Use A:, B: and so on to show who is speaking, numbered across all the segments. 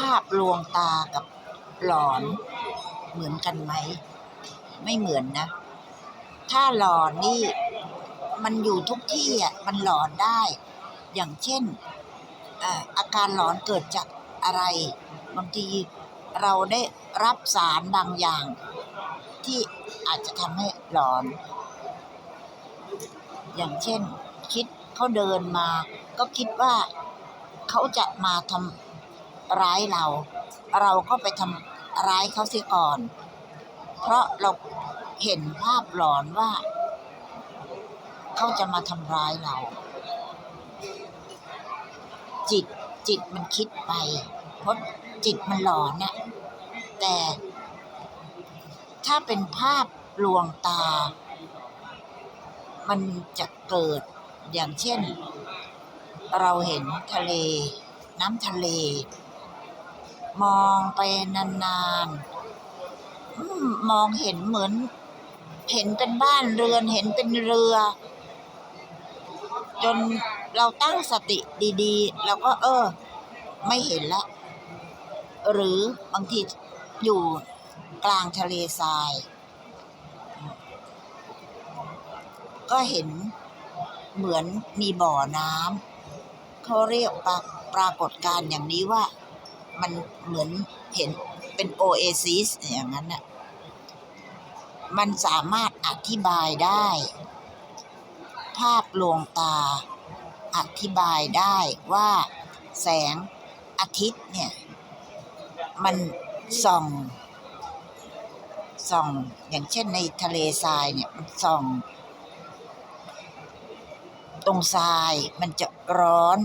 A: ภาพลวงตากับหลอนเหมือนกันไหม ไม่เหมือนนะ ถ้าหลอนนี่มันอยู่ทุกที่อะมันหลอนได้ อย่างเช่นอาการหลอนเกิดจากอะไร บางทีเราได้รับสารบางอย่าง ที่อาจจะทำให้หลอน อย่างเช่น คิดเขาเดินมา ก็คิดว่าเขาจะมาทำ ร้ายเรา เราก็ไปทำร้ายเขาเสียก่อน เพราะเราเห็นภาพหลอนว่า เขาจะมาทำร้ายเรา จิตจิตมันคิดไป เพราะจิตมันหลอนน่ะแต่ถ้าเป็นภาพลวงตา มันจะเกิดอย่างเช่น เราเห็นทะเล น้ำทะเล มองไปนานๆมองเห็นเหมือน เห็นเป็นบ้านเรือนเห็นเป็นเรือ จนเราตั้งสติดีๆเราก็เออ ไม่เห็นละ หรือบางทีอยู่กลางทะเลทราย ก็เห็นเหมือนมีบ่อน้ำเขาเรียกปราปรากฏการณ์อย่างนี้ว่า มันเหมือนเห็นเป็นโอเอซิสอย่างนั้นน่ะมันสามารถอธิบายได้ ภาพลวงตา อธิบายได้ว่าแสงอาทิตย์เนี่ย มันส่องส่อง อย่างเช่นในทะเลทรายเนี่ยมันส่อง ตรงทรายมันจะร้อน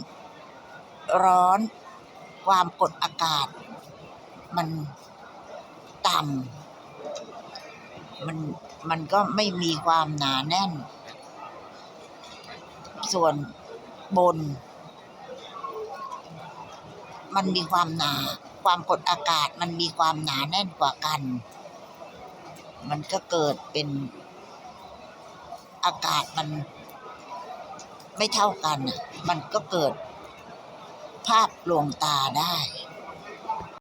A: ร้อน ความกดอากาศ มันต่ำมันมันก็ไม่มีความหนาแน่น ส่วนบน มันมีความหนา ความกดอากาศมันมีความหนาแน่นกว่ากัน มันก็เกิดเป็นอากาศมันไม่เท่ากัน มันก็เกิด ภาพลวงตาได้